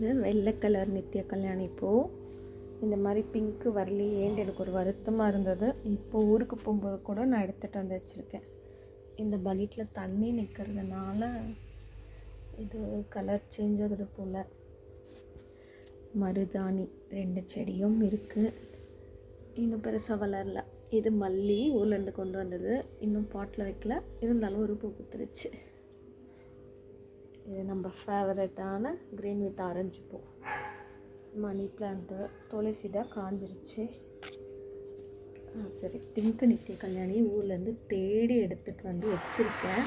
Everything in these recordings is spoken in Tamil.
இது வெள்ளை கலர் நித்திய கல்யாணி பூ. இந்த மாதிரி பிங்க்கு வரலையேன்னு எனக்கு ஒரு வருத்தமாக இருந்தது. இப்போ ஊருக்கு போகும்போது கூட நான் எடுத்துகிட்டு வந்து வச்சுருக்கேன். இந்த பக்கெட்டில் தண்ணி நிற்கிறதுனால இது கலர் சேஞ்ச் ஆகுது போல். மருதாணி ரெண்டு செடியும் இருக்குது இன்னும் பெருசாக வளரல. இது மல்லி ஊர்லேருந்து கொண்டு வந்தது. இன்னும் பாட்டில் வைக்கல. இருந்தாலும் ஒரு பூ கொடுத்துருச்சு இது நம்ம ஃபேவரட்டான க்ரீன் வித் ஆரஞ்சு பூ. மணி பிளான்ட்டு துளசி தான் காஞ்சிருச்சு. ஆ சரி பிங்க் நித்திய கல்யாணி ஊர்லேருந்து தேடி எடுத்துகிட்டு வந்து வச்சுருக்கேன்.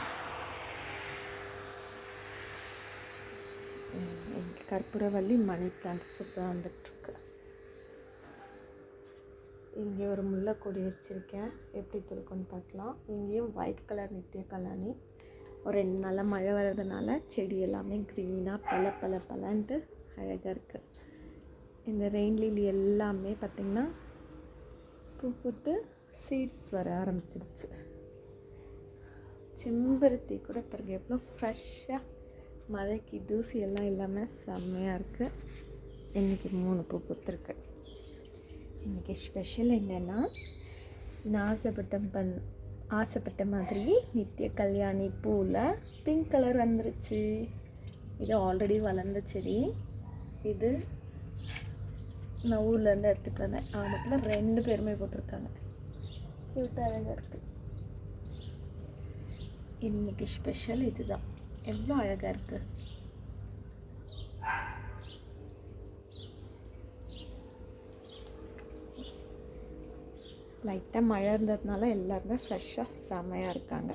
கற்பூரவல்லி மணி பிளான்ட் சூப்பராக வந்துட்டுருக்கு இங்கே ஒரு முல்லைக்கொடி வச்சுருக்கேன். எப்படி துருக்குன்னு பார்க்கலாம். இங்கேயும் ஒயிட் கலர் நித்திய கல்யாணி ஒரு ரெண்டு நாளாக மழை வர்றதுனால செடி எல்லாமே க்ரீனாக பல பல பலன்ட்டு அழகாக இருக்குது இந்த ரெயின் லீலி எல்லாமே பார்த்திங்கன்னா பூ பூத்து சீட்ஸ் வர ஆரம்பிச்சிருச்சு. செம்பருத்தி கூட பிறகு எவ்வளோ ஃப்ரெஷ்ஷாக மழைக்கு தூசி எல்லாம் இல்லாமல் செம்மையாக இருக்குது இன்றைக்கி மூணு பூ பூத்துருக்கு. இன்றைக்கி ஸ்பெஷல் என்னென்னா நான் ஆசைப்பட்ட பண் ஆசைப்பட்ட மாதிரி நித்திய கல்யாணி பூவில் பிங்க் கலர் வந்துருச்சு. இது ஆல்ரெடி வளர்ந்த செடி. இது நான் ஊர்லேருந்து எடுத்துகிட்டு வந்தேன். ஆக மொத்தம் ரெண்டு பேருமே போட்டிருக்காங்க. க்யூட்டாக அழகாக இருக்குது இன்றைக்கி ஸ்பெஷல் இதுதான். எவ்வளோ அழகாக இருக்குது லைட்டாக மழை இருந்ததுனால எல்லாருமே ஃப்ரெஷ்ஷாக செமையாக இருக்காங்க.